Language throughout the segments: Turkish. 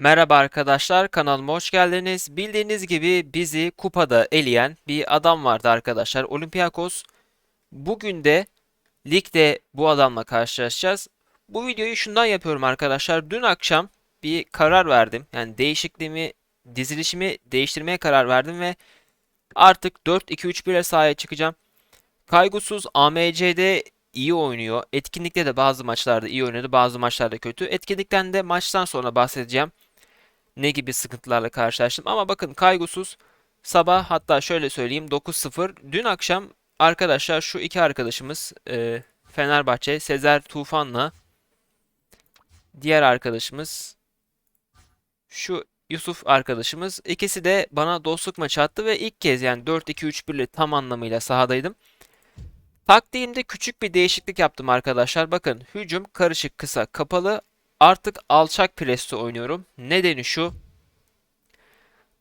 Merhaba arkadaşlar, kanalıma hoş geldiniz. Bildiğiniz gibi bizi kupada eleyen bir adam vardı arkadaşlar, Olympiakos. Bugün de ligde bu adamla karşılaşacağız. Bu videoyu şundan yapıyorum arkadaşlar. Dün akşam bir karar verdim. Yani değişikliğimi, dizilişimi değiştirmeye karar verdim ve artık 4-2-3-1 ile sahaya çıkacağım. Kaygusuz AMC'de iyi oynuyor. Etkinlikte de bazı maçlarda iyi oynadı, bazı maçlarda kötü. Etkinlikten de maçtan sonra bahsedeceğim ne gibi sıkıntılarla karşılaştım. Ama bakın kaygısız sabah hatta şöyle söyleyeyim 9-0. Dün akşam arkadaşlar şu iki arkadaşımız e, Fenerbahçe Sezer Tufan'la diğer arkadaşımız şu Yusuf arkadaşımız ikisi de bana dostluk maçı attı ve ilk kez yani 4-2-3-1 ile tam anlamıyla sahadaydım. Taktiğimde küçük bir değişiklik yaptım arkadaşlar. Bakın hücum karışık kısa kapalı artık alçak presle oynuyorum. Nedeni şu.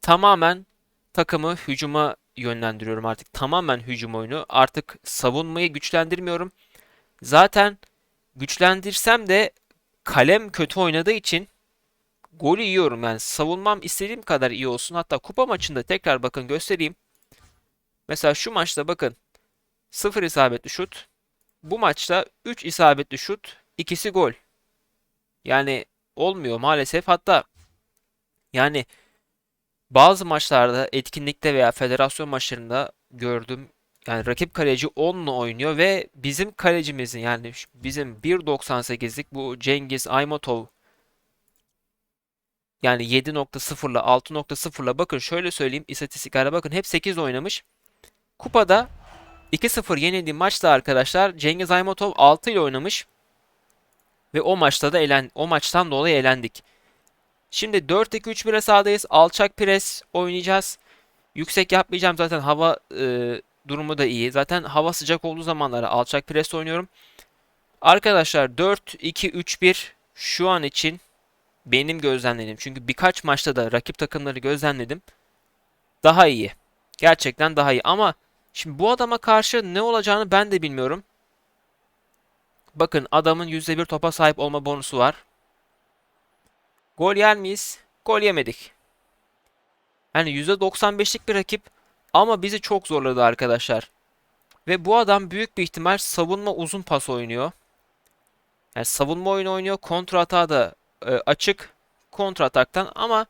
Tamamen takımı hücuma yönlendiriyorum artık. Tamamen hücum oyunu. Artık savunmayı güçlendirmiyorum. Zaten güçlendirsem de kalem kötü oynadığı için golü yiyorum. Yani savunmam istediğim kadar iyi olsun. Hatta kupa maçında tekrar bakın göstereyim. Mesela şu maçta bakın 0 isabetli şut. Bu maçta 3 isabetli şut, ikisi gol. Yani olmuyor maalesef. Hatta yani bazı maçlarda etkinlikte veya federasyon maçlarında gördüm. Yani rakip kaleci 10'la oynuyor ve bizim kalecimizin yani bizim 1.98'lik bu Cengiz Aymatov yani 7.0'la 6.0'la bakın şöyle söyleyeyim istatistiklere bakın hep 8 oynamış. Kupada 2-0 yenildiği maçta arkadaşlar Cengiz Aymatov 6 ile oynamış. Ve o maçta da elen o maçtan dolayı elendik. Şimdi 4-2-3-1'e sahadayız. Alçak pres oynayacağız. Yüksek yapmayacağım zaten hava e, durumu da iyi. Zaten hava sıcak olduğu zamanlara alçak pres oynuyorum. Arkadaşlar 4-2-3-1 şu an için benim gözlemledim. Çünkü birkaç maçta da rakip takımları gözlemledim. Daha iyi. Gerçekten daha iyi ama şimdi bu adama karşı ne olacağını ben de bilmiyorum. Bakın adamın %1 topa sahip olma bonusu var. Gol yer miyiz? Gol yemedik. Yani %95'lik bir rakip ama bizi çok zorladı arkadaşlar. Ve bu adam büyük bir ihtimal savunma uzun pas oynuyor. Yani savunma oyunu oynuyor. Kontra atağı da e, açık. Kontra ataktan ama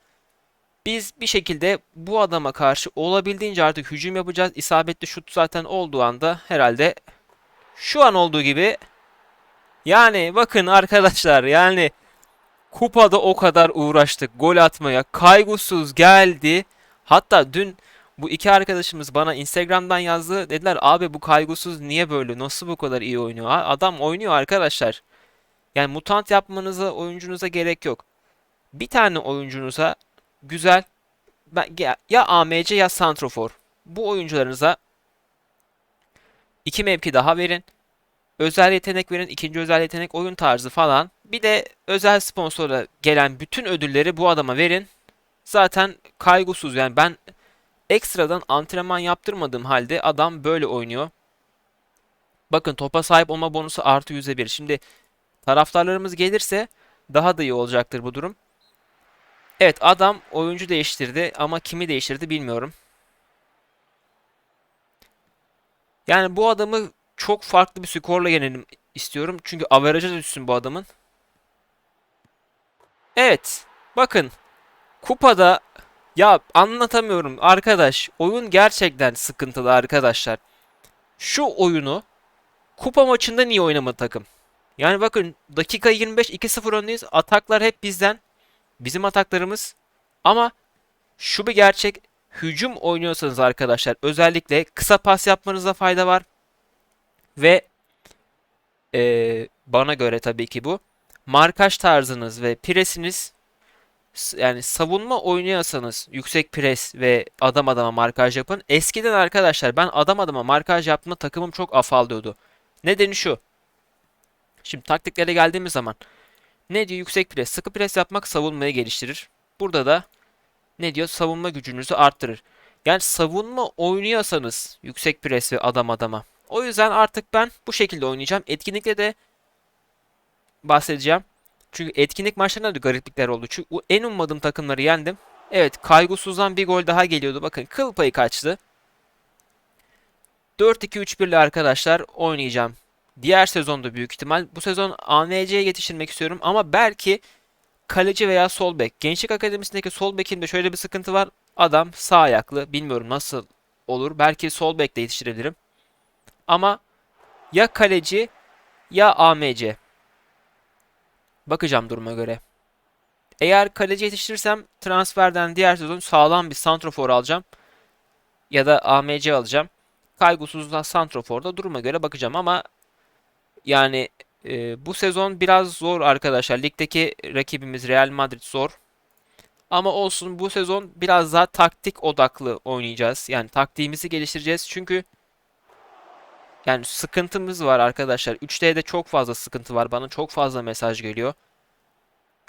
biz bir şekilde bu adama karşı olabildiğince artık hücum yapacağız. İsabetli şut zaten olduğu anda herhalde şu an olduğu gibi yani bakın arkadaşlar yani kupada o kadar uğraştık gol atmaya. Kaygısız geldi. Hatta dün bu iki arkadaşımız bana Instagram'dan yazdı. Dediler abi bu kaygısız niye böyle? Nasıl bu kadar iyi oynuyor? Adam oynuyor arkadaşlar. Yani mutant yapmanıza oyuncunuza gerek yok. Bir tane oyuncunuza güzel ya AMC ya Santrofor. Bu oyuncularınıza iki mevki daha verin özel yetenek verin, ikinci özel yetenek oyun tarzı falan. Bir de özel sponsora gelen bütün ödülleri bu adama verin. Zaten kaygısız yani ben ekstradan antrenman yaptırmadığım halde adam böyle oynuyor. Bakın topa sahip olma bonusu artı %1. Şimdi taraftarlarımız gelirse daha da iyi olacaktır bu durum. Evet adam oyuncu değiştirdi ama kimi değiştirdi bilmiyorum. Yani bu adamı çok farklı bir skorla yenelim istiyorum. Çünkü averaja düşsün bu adamın. Evet. Bakın. Kupada ya anlatamıyorum arkadaş. Oyun gerçekten sıkıntılı arkadaşlar. Şu oyunu kupa maçında niye oynamadı takım? Yani bakın dakika 25 2-0 öndeyiz. Ataklar hep bizden. Bizim ataklarımız. Ama şu bir gerçek. Hücum oynuyorsanız arkadaşlar özellikle kısa pas yapmanıza fayda var. Ve e, bana göre tabii ki bu. Markaj tarzınız ve presiniz yani savunma oynuyorsanız yüksek pres ve adam adama markaj yapın. Eskiden arkadaşlar ben adam adama markaj yaptığımda takımım çok afallıyordu. Nedeni şu. Şimdi taktiklere geldiğimiz zaman ne diyor yüksek pres, sıkı pres yapmak savunmayı geliştirir. Burada da ne diyor savunma gücünüzü arttırır. Yani savunma oynuyorsanız yüksek pres ve adam adama o yüzden artık ben bu şekilde oynayacağım. Etkinlikte de bahsedeceğim. Çünkü etkinlik maçlarında da gariplikler oldu. Çünkü en ummadığım takımları yendim. Evet kaygısızdan bir gol daha geliyordu. Bakın kıl payı kaçtı. 4-2-3-1 ile arkadaşlar oynayacağım. Diğer sezonda büyük ihtimal. Bu sezon AMC'ye yetiştirmek istiyorum ama belki kaleci veya sol bek. Gençlik Akademisi'ndeki sol bekinde şöyle bir sıkıntı var. Adam sağ ayaklı. Bilmiyorum nasıl olur. Belki sol bekte yetiştirebilirim. Ama ya kaleci ya AMC. Bakacağım duruma göre. Eğer kaleci yetiştirirsem transferden diğer sezon sağlam bir santrofor alacağım. Ya da AMC alacağım. Kaygısızdan santroforda duruma göre bakacağım ama yani e, bu sezon biraz zor arkadaşlar. Ligdeki rakibimiz Real Madrid zor. Ama olsun bu sezon biraz daha taktik odaklı oynayacağız. Yani taktiğimizi geliştireceğiz. Çünkü yani sıkıntımız var arkadaşlar. 3D'de çok fazla sıkıntı var. Bana çok fazla mesaj geliyor.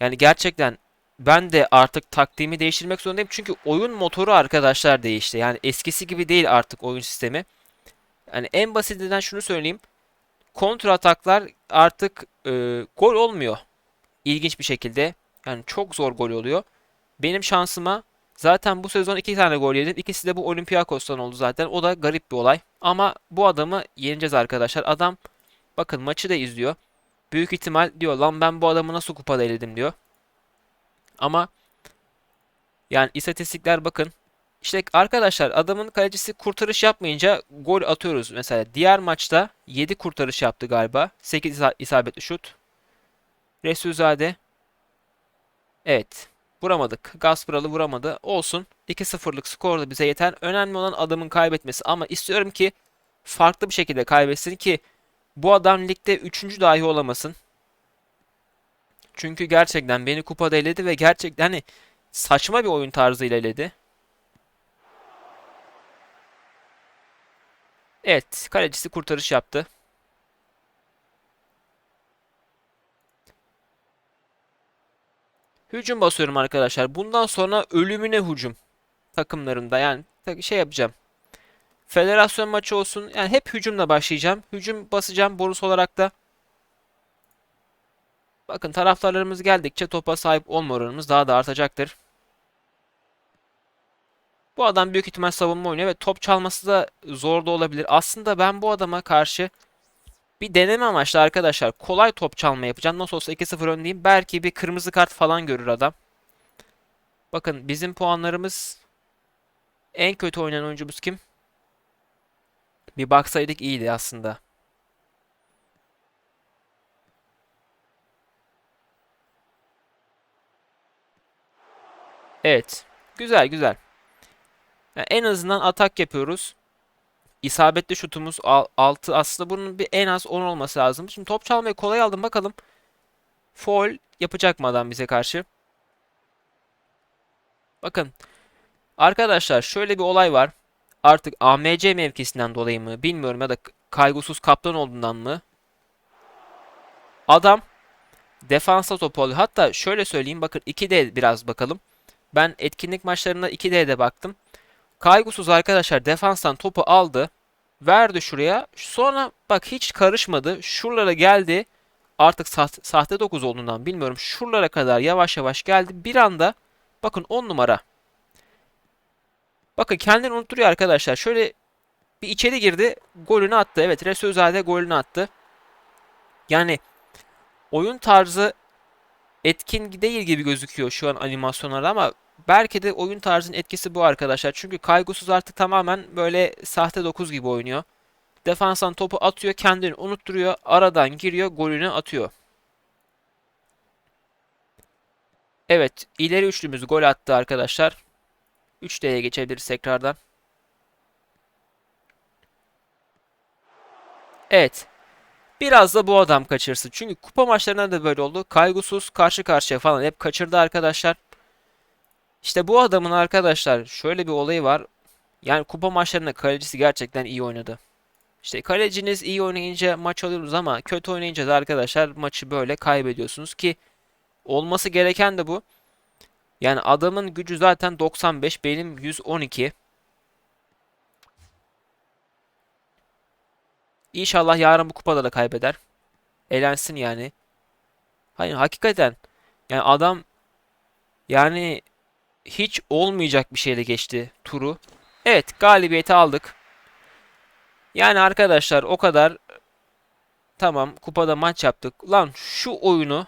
Yani gerçekten ben de artık taktiğimi değiştirmek zorundayım. Çünkü oyun motoru arkadaşlar değişti. Yani eskisi gibi değil artık oyun sistemi. Yani en basitinden şunu söyleyeyim. Kontra ataklar artık e, gol olmuyor. İlginç bir şekilde. Yani çok zor gol oluyor. Benim şansıma zaten bu sezon iki tane gol yedim. İkisi de bu Olympiakos'tan oldu zaten. O da garip bir olay. Ama bu adamı yeneceğiz arkadaşlar. Adam bakın maçı da izliyor. Büyük ihtimal diyor lan ben bu adamı nasıl kupada eledim diyor. Ama yani istatistikler bakın. İşte arkadaşlar adamın kalecisi kurtarış yapmayınca gol atıyoruz. Mesela diğer maçta 7 kurtarış yaptı galiba. 8 isabetli şut. Resulzade. Evet. Vuramadık. Gaspralı vuramadı. Olsun. 2-0'lık skor da bize yeter. Önemli olan adamın kaybetmesi. Ama istiyorum ki farklı bir şekilde kaybetsin ki bu adam ligde 3. dahi olamasın. Çünkü gerçekten beni kupada eledi ve gerçekten hani saçma bir oyun tarzıyla eledi. Evet, kalecisi kurtarış yaptı. Hücum basıyorum arkadaşlar. Bundan sonra ölümüne hücum takımlarında yani şey yapacağım. Federasyon maçı olsun. Yani hep hücumla başlayacağım. Hücum basacağım bonus olarak da. Bakın taraftarlarımız geldikçe topa sahip olma oranımız daha da artacaktır. Bu adam büyük ihtimal savunma oynuyor ve top çalması da zor da olabilir. Aslında ben bu adama karşı bir deneme amaçlı arkadaşlar kolay top çalma yapacağım. Nasıl olsa 2-0 öndeyim. Belki bir kırmızı kart falan görür adam. Bakın bizim puanlarımız en kötü oynayan oyuncumuz kim? Bir baksaydık iyiydi aslında. Evet. Güzel güzel. Yani en azından atak yapıyoruz. İsabetli şutumuz 6. Aslında bunun bir en az 10 olması lazım. Şimdi top çalmayı kolay aldım. Bakalım. Foul yapacak mı adam bize karşı? Bakın. Arkadaşlar şöyle bir olay var. Artık AMC mevkisinden dolayı mı bilmiyorum ya da kaygısız kaptan olduğundan mı? Adam defansa topu alıyor. Hatta şöyle söyleyeyim bakın 2D biraz bakalım. Ben etkinlik maçlarında 2D'de baktım. Kaygısız arkadaşlar defanstan topu aldı. Verdi şuraya. Sonra bak hiç karışmadı. Şuralara geldi. Artık sahte, sahte 9 olduğundan bilmiyorum. Şuralara kadar yavaş yavaş geldi. Bir anda bakın 10 numara. Bakın kendini unutturuyor arkadaşlar. Şöyle bir içeri girdi. Golünü attı. Evet Resulzade golünü attı. Yani oyun tarzı etkin değil gibi gözüküyor şu an animasyonlarda ama belki de oyun tarzının etkisi bu arkadaşlar. Çünkü kaygısız artık tamamen böyle sahte 9 gibi oynuyor. Defanstan topu atıyor, kendini unutturuyor, aradan giriyor, golünü atıyor. Evet, ileri üçlümüz gol attı arkadaşlar. 3D'ye geçebiliriz tekrardan. Evet. Biraz da bu adam kaçırsın. Çünkü kupa maçlarında da böyle oldu. Kaygısız karşı karşıya falan hep kaçırdı arkadaşlar. İşte bu adamın arkadaşlar şöyle bir olayı var. Yani kupa maçlarında kalecisi gerçekten iyi oynadı. İşte kaleciniz iyi oynayınca maç alıyoruz ama kötü oynayınca da arkadaşlar maçı böyle kaybediyorsunuz ki olması gereken de bu. Yani adamın gücü zaten 95 benim 112. İnşallah yarın bu kupada da kaybeder. Elensin yani. Hayır hakikaten. Yani adam yani hiç olmayacak bir şeyle geçti turu. Evet galibiyeti aldık. Yani arkadaşlar o kadar tamam kupada maç yaptık. Lan şu oyunu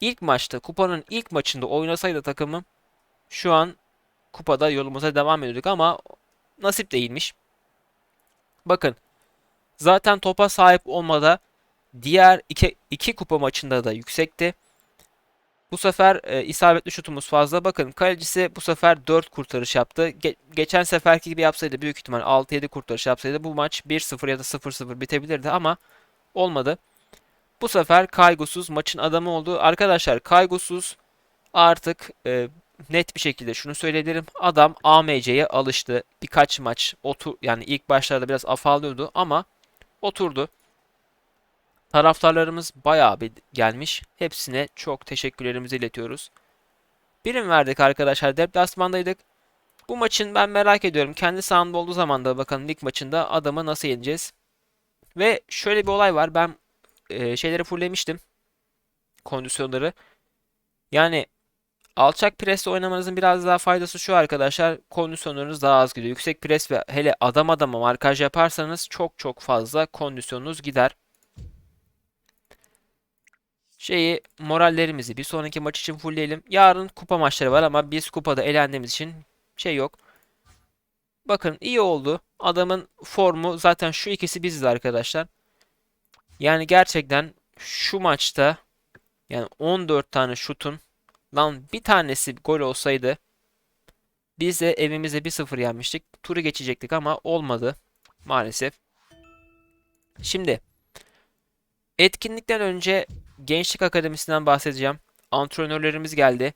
ilk maçta kupanın ilk maçında oynasaydı takımım şu an kupada yolumuza devam ediyorduk ama nasip değilmiş. Bakın zaten topa sahip olmada diğer iki, iki kupa maçında da yüksekti. Bu sefer e, isabetli şutumuz fazla. Bakın kalecisi bu sefer 4 kurtarış yaptı. Ge- geçen seferki gibi yapsaydı büyük ihtimal 6-7 kurtarış yapsaydı bu maç 1-0 ya da 0-0 bitebilirdi ama olmadı. Bu sefer kaygısız maçın adamı oldu. Arkadaşlar kaygısız artık e, net bir şekilde şunu söyleyebilirim. Adam AMC'ye alıştı. Birkaç maç otur yani ilk başlarda biraz afallıyordu ama oturdu. Taraftarlarımız bayağı bir gelmiş. Hepsine çok teşekkürlerimizi iletiyoruz. Birim verdik arkadaşlar. Deplasmandaydık. Bu maçın ben merak ediyorum. Kendi sahamda olduğu zaman da bakalım lig maçında adamı nasıl yeneceğiz. Ve şöyle bir olay var. Ben e, şeyleri fulllemiştim. Kondisyonları. Yani alçak presle oynamanızın biraz daha faydası şu arkadaşlar. Kondisyonlarınız daha az gidiyor. Yüksek pres ve hele adam adama markaj yaparsanız çok çok fazla kondisyonunuz gider şeyi morallerimizi bir sonraki maç için fullleyelim. Yarın kupa maçları var ama biz kupada elendiğimiz için şey yok. Bakın iyi oldu. Adamın formu zaten şu ikisi biziz arkadaşlar. Yani gerçekten şu maçta yani 14 tane şutun lan bir tanesi gol olsaydı biz de evimize 1-0 yenmiştik. Turu geçecektik ama olmadı maalesef. Şimdi etkinlikten önce Gençlik Akademisi'nden bahsedeceğim. Antrenörlerimiz geldi.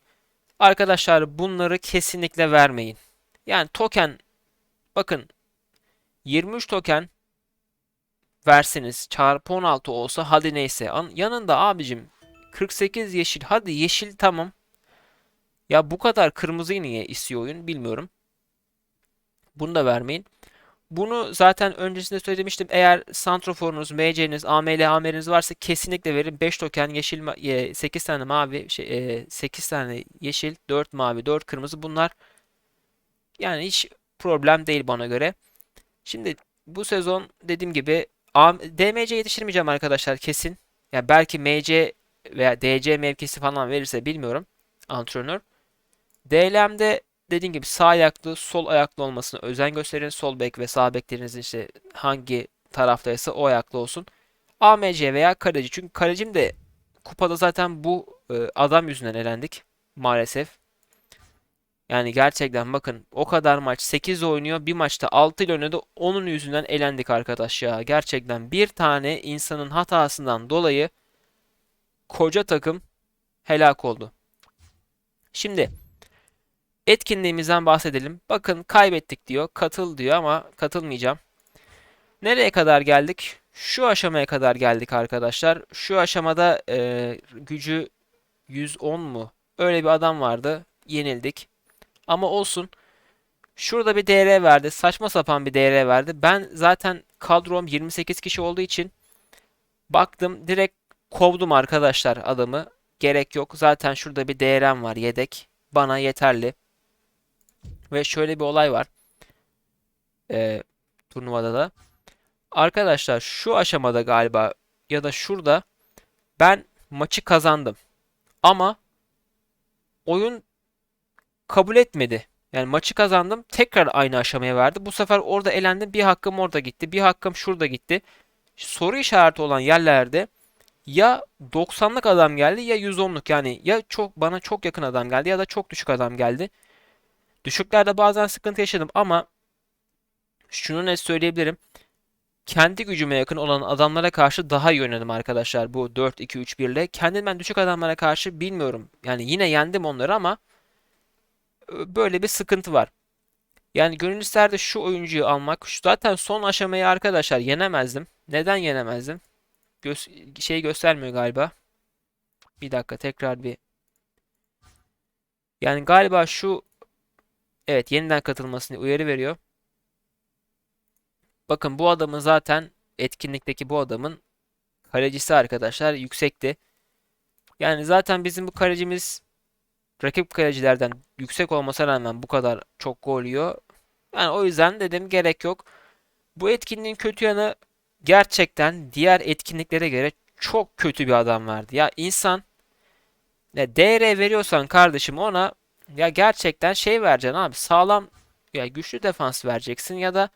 Arkadaşlar bunları kesinlikle vermeyin. Yani token bakın 23 token verseniz çarpı 16 olsa hadi neyse. Yanında abicim 48 yeşil hadi yeşil tamam. Ya bu kadar kırmızıyı niye istiyor oyun bilmiyorum. Bunu da vermeyin. Bunu zaten öncesinde söylemiştim. Eğer santroforunuz, MC'niz, AML, AMR'iniz varsa kesinlikle verin. 5 token yeşil, 8 tane mavi, şey, 8 e, tane yeşil, 4 mavi, 4 kırmızı bunlar yani hiç problem değil bana göre. Şimdi bu sezon dediğim gibi DMC yetiştirmeyeceğim arkadaşlar kesin. Ya yani belki MC veya DC mevkisi falan verirse bilmiyorum antrenör. DLM'de dediğim gibi sağ ayaklı, sol ayaklı olmasına özen gösterin. Sol bek ve sağ beklerinizin işte hangi taraftaysa o ayaklı olsun. AMC veya kaleci. Çünkü kalecim de kupada zaten bu e, adam yüzünden elendik maalesef. Yani gerçekten bakın o kadar maç 8 oynuyor. Bir maçta 6 ile oynadı. Onun yüzünden elendik arkadaş ya. Gerçekten bir tane insanın hatasından dolayı koca takım helak oldu. Şimdi Etkinliğimizden bahsedelim. Bakın kaybettik diyor. Katıl diyor ama katılmayacağım. Nereye kadar geldik? Şu aşamaya kadar geldik arkadaşlar. Şu aşamada e, gücü 110 mu? Öyle bir adam vardı. Yenildik. Ama olsun. Şurada bir DR verdi. Saçma sapan bir DR verdi. Ben zaten kadrom 28 kişi olduğu için baktım direkt kovdum arkadaşlar adamı. Gerek yok. Zaten şurada bir DR'm var yedek. Bana yeterli. Ve şöyle bir olay var. Ee, turnuvada da. Arkadaşlar şu aşamada galiba ya da şurada ben maçı kazandım. Ama oyun kabul etmedi. Yani maçı kazandım. Tekrar aynı aşamaya verdi. Bu sefer orada elendim. Bir hakkım orada gitti. Bir hakkım şurada gitti. Soru işareti olan yerlerde ya 90'lık adam geldi ya 110'luk yani ya çok bana çok yakın adam geldi ya da çok düşük adam geldi. Düşüklerde bazen sıkıntı yaşadım ama şunu net söyleyebilirim. Kendi gücüme yakın olan adamlara karşı daha iyi oynadım arkadaşlar bu 4-2-3-1 ile. Kendimden düşük adamlara karşı bilmiyorum. Yani yine yendim onları ama böyle bir sıkıntı var. Yani gönül isterdi şu oyuncuyu almak. Şu zaten son aşamayı arkadaşlar yenemezdim. Neden yenemezdim? Gö şey göstermiyor galiba. Bir dakika tekrar bir. Yani galiba şu Evet yeniden katılmasını uyarı veriyor. Bakın bu adamın zaten etkinlikteki bu adamın kalecisi arkadaşlar yüksekti. Yani zaten bizim bu kalecimiz rakip kalecilerden yüksek olmasına rağmen bu kadar çok gol yiyor. Yani o yüzden dedim gerek yok. Bu etkinliğin kötü yanı gerçekten diğer etkinliklere göre çok kötü bir adam verdi. Ya insan ya DR veriyorsan kardeşim ona ya gerçekten şey vereceksin abi sağlam ya güçlü defans vereceksin ya da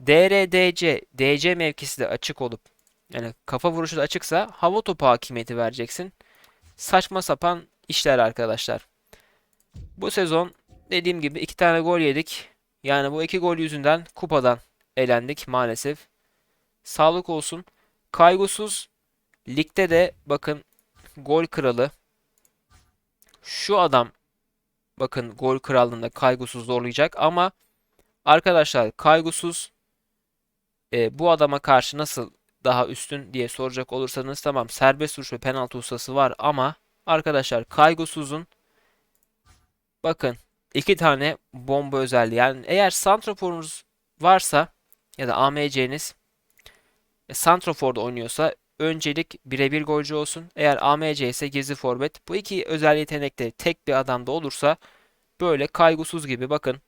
DR DC DC mevkisi de açık olup yani kafa vuruşu da açıksa hava topu hakimiyeti vereceksin. Saçma sapan işler arkadaşlar. Bu sezon dediğim gibi iki tane gol yedik. Yani bu iki gol yüzünden kupadan elendik maalesef. Sağlık olsun. Kaygısız ligde de bakın gol kralı. Şu adam bakın gol krallığında kaygısız zorlayacak ama arkadaşlar kaygısız e, bu adama karşı nasıl daha üstün diye soracak olursanız tamam serbest vuruş ve penaltı ustası var ama arkadaşlar kaygısızın bakın iki tane bomba özelliği. Yani eğer santraforunuz varsa ya da AMC'niz e, santraforda oynuyorsa öncelik birebir golcü olsun. Eğer AMC ise gizli forvet. Bu iki özel yetenekte tek bir adamda olursa böyle kaygısız gibi bakın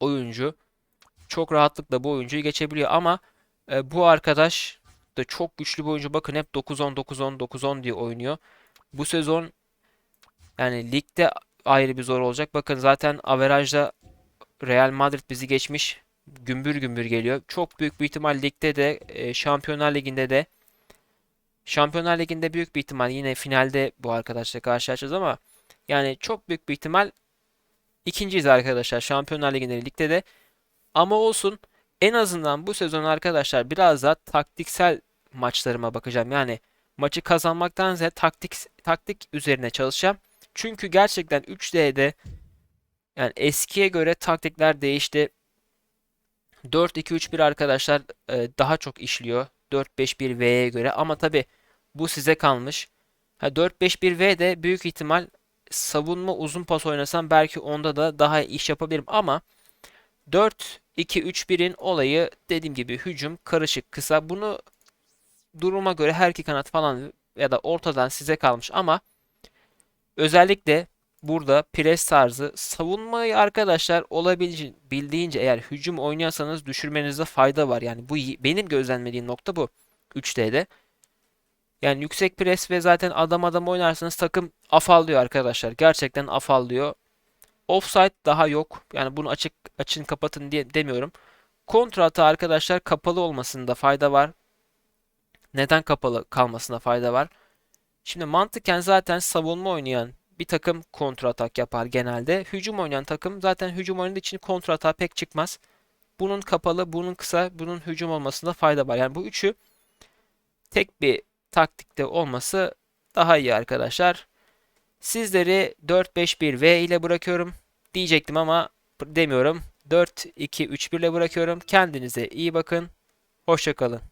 oyuncu çok rahatlıkla bu oyuncuyu geçebiliyor ama e, bu arkadaş da çok güçlü bir oyuncu. Bakın hep 9-10 9-10 9-10 diye oynuyor. Bu sezon yani ligde ayrı bir zor olacak. Bakın zaten averajda Real Madrid bizi geçmiş. Gümbür gümbür geliyor. Çok büyük bir ihtimal ligde de e, Şampiyonlar Ligi'nde de Şampiyonlar Ligi'nde büyük bir ihtimal yine finalde bu arkadaşla karşılaşacağız ama yani çok büyük bir ihtimal ikinciyiz arkadaşlar Şampiyonlar Ligi'nde ligde de. Ama olsun en azından bu sezon arkadaşlar biraz daha taktiksel maçlarıma bakacağım. Yani maçı kazanmaktan ziyade taktik taktik üzerine çalışacağım. Çünkü gerçekten 3D'de yani eskiye göre taktikler değişti. 4-2-3-1 arkadaşlar e, daha çok işliyor. 4-5-1-V'ye göre ama tabi bu size kalmış. Ha, 4-5-1-V de büyük ihtimal savunma uzun pas oynasam belki onda da daha iş yapabilirim ama 4-2-3-1'in olayı dediğim gibi hücum karışık kısa. Bunu duruma göre her iki kanat falan ya da ortadan size kalmış ama özellikle burada pres tarzı savunmayı arkadaşlar olabildiğince eğer hücum oynuyorsanız düşürmenizde fayda var. Yani bu benim gözlemlediğim nokta bu 3D'de. Yani yüksek pres ve zaten adam adam oynarsanız takım afallıyor arkadaşlar. Gerçekten afallıyor. Offside daha yok. Yani bunu açık açın kapatın diye demiyorum. Kontra hata arkadaşlar kapalı olmasında fayda var. Neden kapalı kalmasına fayda var? Şimdi mantıken zaten savunma oynayan bir takım kontra atak yapar genelde. Hücum oynayan takım zaten hücum oynadığı için kontra atak pek çıkmaz. Bunun kapalı, bunun kısa, bunun hücum olmasında fayda var. Yani bu üçü tek bir taktikte olması daha iyi arkadaşlar. Sizleri 4-5-1-V ile bırakıyorum diyecektim ama demiyorum. 4-2-3-1 ile bırakıyorum. Kendinize iyi bakın. Hoşçakalın.